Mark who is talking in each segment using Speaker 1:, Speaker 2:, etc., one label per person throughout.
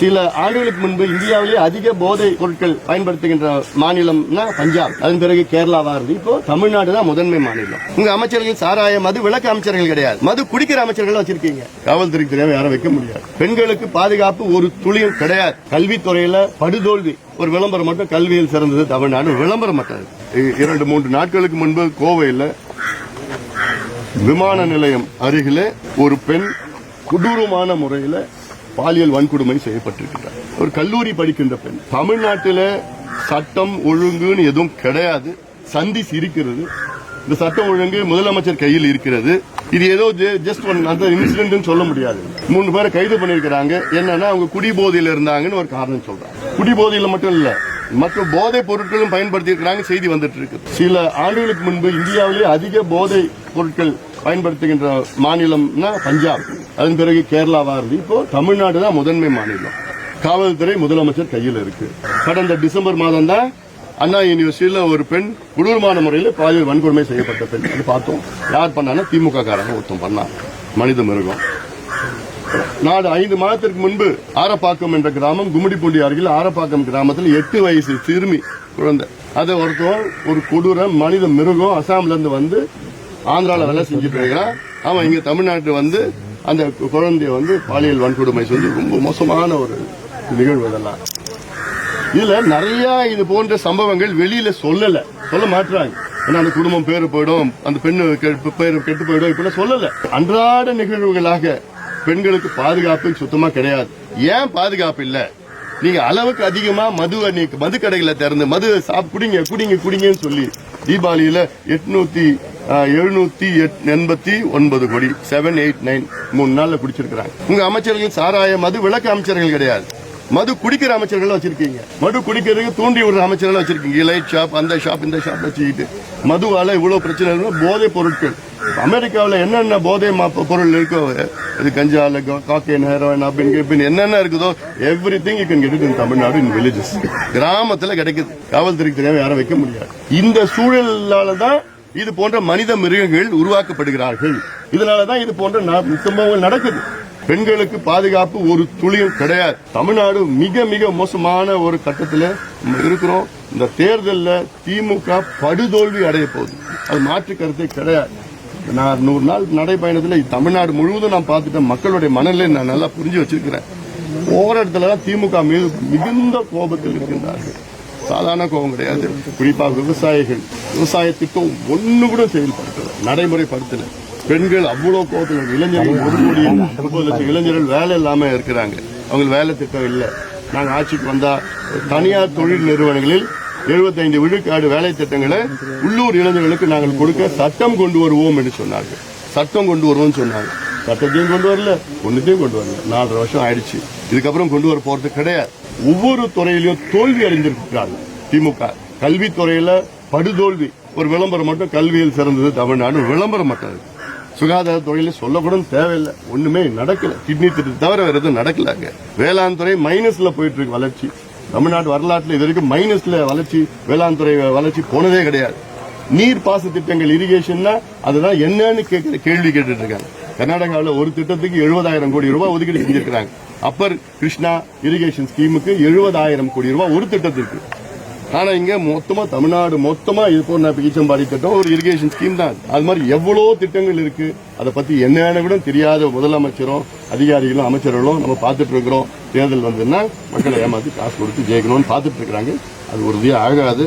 Speaker 1: சில ஆண்டுகளுக்கு முன்பு இந்தியாவிலேயே அதிக போதை பொருட்கள் பயன்படுத்துகின்ற மாநிலம்னா பஞ்சாப். அதன் பிறகு கேரளாவா இருந்து இப்போ தமிழ்நாடு தான் முதன்மை மாநிலம். உங்க அமைச்சர்கள் சாராய மது விளக்கு அமைச்சர்கள் கிடையாது. மது குடிக்கிற அமைச்சர்கள் வச்சிருக்கீங்க. காவல்துறைக்கு தெரியாம யாரும் வைக்க முடியாது. பெண்களுக்கு பாதுகாப்பு ஒரு துளியும் கிடையாது. கல்வித்துறையில படுதோல்வி. ஒரு விளம்பரம் மட்டும் கல்வியில் சிறந்தது தமிழ்நாடு. விளம்பரம் மட்டும் இரண்டு மூன்று நாட்களுக்கு முன்பு கோவையில் விமான நிலையம் அருகிலே ஒரு பெண் கொடூரமான முறையில் பாலியல் வன்கொடுமை செய்யப்பட்டிருக்கிறார் ஒரு கல்லூரி படிக்கின்ற பெண் தமிழ்நாட்டில் சட்டம் ஒழுங்குன்னு எதுவும் கிடையாது. சந்தி இருக்கிறது இந்த சட்டம் ஒழுங்கு முதலமைச்சர் கையில் இருக்கிறது. இது ஏதோ ஜஸ்ட் ஒன் அந்த இன்சிடென்ட் சொல்ல முடியாது. மூணு பேரை கைது பண்ணிருக்கிறாங்க என்னன்னா அவங்க குடிபோதையில் இருந்தாங்கன்னு ஒரு காரணம் சொல்றாங்க. குடிபோதையில் மட்டும் இல்ல மற்ற போதை பொருட்களும் பயன்படுத்தி இருக்கிறாங்க செய்தி வந்துட்டு இருக்கு சில ஆண்டுகளுக்கு முன்பு இந்தியாவிலேயே அதிக போதை பொருட்கள் பயன்படுத்துகின்ற மாநிலம்னா பஞ்சாப். அதன் பிறகு கேரளாவா இருந்து இப்போ தமிழ்நாடு தான் முதன்மை மாநிலம். காவல்துறை முதலமைச்சர் கையில் இருக்கு. கடந்த டிசம்பர் மாதம் தான் அண்ணா யூனிவர்சிட்டியில ஒரு பெண் கொடூரமான முறையில் பாலியல் வன்கொடுமை செய்யப்பட்ட பெண். அது பார்த்தோம். யார் பண்ணான்னா திமுக காரங்க ஒருத்தம் பண்ணான். மனித மிருகம். நாடு ஐந்து மாதத்திற்கு முன்பு ஆரப்பாக்கம் என்ற கிராமம் கும்மிடிப்பூண்டி அருகில் ஆரப்பாக்கம் கிராமத்தில் எட்டு வயசு சிறுமி குழந்தை. அதை ஒருத்தர் ஒரு கொடூர மனித மிருகம் அசாம்ல இருந்து வந்து ஆந்திரால வேலை செஞ்சுட்டு இருக்கிறான். அவன் இங்க தமிழ்நாட்டு வந்து அந்த குழந்தைய வந்து பாலியல் வன்கொடுமை செஞ்சு ரொம்ப மோசமான ஒரு நிகழ்வு இதெல்லாம். இதுல நிறைய இது போன்ற சம்பவங்கள் வெளியில சொல்லல. சொல்ல மாட்டாங்க ஏன்னா அந்த குடும்பம் பேரு போயிடும் அந்த பெண்ணு பேரு கெட்டு போயிடும் இப்ப சொல்லல. அன்றாட நிகழ்வுகளாக பெண்களுக்கு பாதுகாப்பு சுத்தமா கிடையாது. ஏன் பாதுகாப்பு இல்ல? நீங்க அளவுக்கு அதிகமா மது நீ- மது கடைகளை திறந்து மது சாப் குடிங்க குடிங்க குடிங்கன்னு சொல்லி தீபாவளியில எட்நூத்தி எழுநூத்தி எண்பத்தி ஒன்பது கோடி செவன் எயிட் நைன் மூணு நாள்ல குடிச்சிருக்கிறாங்க உங்க அமைச்சர்கள் சாராய மது விளக்கு அமைச்சர்கள் கிடையாது. மது குடிக்கிற அமைச்சர்கள் வச்சிருக்கீங்க. மது குடிக்கிறதுக்கு தூண்டி விடுற அமைச்சர்கள் வச்சிருக்கீங்க. லைட் ஷாப் அந்த ஷாப் இந்த ஷாப் வச்சுக்கிட்டு மதுவால இவ்வளவு பிரச்சனை இருக்கு. போதை பொருட்கள். அமெரிக்காவில் என்னென்ன போதை மா- பொருள் இருக்கோ இது கஞ்சால காக்கேன் ஹெரோயின் அப்படின்னு இப்படின்னு என்னென்ன இருக்குதோ everything you can get in Tamil Nadu in villages கிராமத்தில் கிடைக்குது. காவல்துறைக்கு தெரியாமல் யாரும் வைக்க முடியாது. இந்த சூழலால தான் இது போன்ற மனித மிருகங்கள் உருவாக்கப்படுகிறார்கள். இதனாலதான் இது போன்ற சம்பவங்கள் நடக்குது. பெண்களுக்கு பாதுகாப்பு ஒரு துளியும் கிடையாது. தமிழ்நாடு மிக மிக மோசமான ஒரு கட்டத்தில் நம்ம இருக்கிறோம். இந்த தேர்தலில் திமுக படுதோல்வி அடைய போகுது. அது மாற்று கருத்தே கிடையாது. நான் நூறு நாள் நடைபயணத்தில் தமிழ்நாடு முழுவதும் நான் பார்த்துட்டேன். மக்களுடைய மனநிலை நான் நல்லா புரிஞ்சு வச்சிருக்கிறேன். போற இடத்துலலாம் திமுக மீது மிகுந்த கோபத்தில் இருக்கின்றார்கள். சாதாரண கோபம் கிடையாது. குறிப்பாக விவசாயிகள் விவசாய திட்டம் ஒன்று கூட செயல்படுத்தல நடைமுறைப்படுத்தல. பெண்கள் அவ்வளோ கோபத்தில் இளைஞர்கள் ஒரு கோடி முப்பது லட்சம் இளைஞர்கள் வேலை இல்லாமல் இருக்கிறாங்க. அவங்களுக்கு வேலை திட்டம் இல்லை. நாங்கள் ஆட்சிக்கு வந்தால் தனியார் தொழில் நிறுவனங்களில் 75 விழுக்காடு வேலை திட்டங்களை உள்ளூர் இளைஞர்களுக்கு நாங்கள் கொடுக்க சட்டம் கொண்டு வருவோம் என்று சொன்னார்கள். சட்டம் கொண்டு வருவோம்னு சொன்னாங்க. சட்டத்தையும் கொண்டு வரல ஒன்றுத்தையும் கொண்டு வரல. நாலரை வருஷம் ஆயிடுச்சு. இதுக்கப்புறம் கொண்டு வர போறது கிடையாது. ஒவ்வொரு துறையிலையும் தோல்வி அறிஞ்சிருக்காங்க திமுக. கல்வித்துறையில படுதோல்வி. ஒரு விளம்பரம் மட்டும் கல்வியில் சிறந்தது தமிழ்நாடு விளம்பரம் மட்டும். இருக்கு. சுகாதாரத்துறையில சொல்லக்கூட தேவையில்லை. ஒண்ணுமே நடக்கல. கிட்னி திட்டத்தை தவிர வேற எதுவும் நடக்கலங்க வேளாண் துறை மைனஸ்ல போயிட்டு இருக்கு வளர்ச்சி. தமிழ்நாடு வரலாற்றுல இது வரைக்கும் மைனஸ்ல வளர்ச்சி வேளாண் துறை வளர்ச்சி போனதே கிடையாது. நீர் பாச திட்டங்கள் இரிகேஷன்னா அதுதான் என்னன்னு கேட்கிற கேள்வி கேட்டுட்டு இருக்காங்க. கர்நாடகாவில் ஒரு திட்டத்துக்கு எழுபதாயிரம் கோடி ரூபாய் ஒதுக்கீடு செஞ்சிருக்கிறாங்க. அப்பர் கிருஷ்ணா இரிகேஷன் ஸ்கீமுக்கு எழுபதாயிரம் கோடி ரூபாய் ஒரு திட்டத்திற்கு. ஆனா இங்க மொத்தமா தமிழ்நாடு மொத்தமா இது போன ஈச்சம்பாடி திட்டம் ஒரு இரிகேஷன் ஸ்கீம் தான். அது மாதிரி எவ்வளவு திட்டங்கள் இருக்கு அதை பத்தி என்னென்ன விட தெரியாத முதலமைச்சரும் அதிகாரிகளும் அமைச்சர்களும் நம்ம பார்த்துட்டு இருக்கிறோம். தேர்தல் வந்ததுன்னா மக்களை ஏமாத்தி காசு கொடுத்து ஜெயிக்கணும்னு பார்த்துட்டு இருக்கிறாங்க. அது உறுதியா ஆகாது.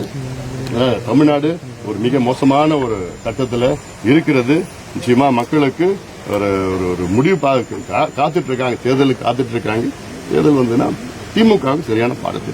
Speaker 1: தமிழ்நாடு ஒரு மிக மோசமான ஒரு கட்டத்தில் இருக்கிறது. நிச்சயமா மக்களுக்கு ஒரு ஒரு ஒரு முடிவு கா- காத்துட்டு இருக்காங்க தேர்தலுக்கு காத்துட்டு இருக்காங்க. தேர்தல் வந்துன்னா திமுகவுக்கு சரியான பாடத்தை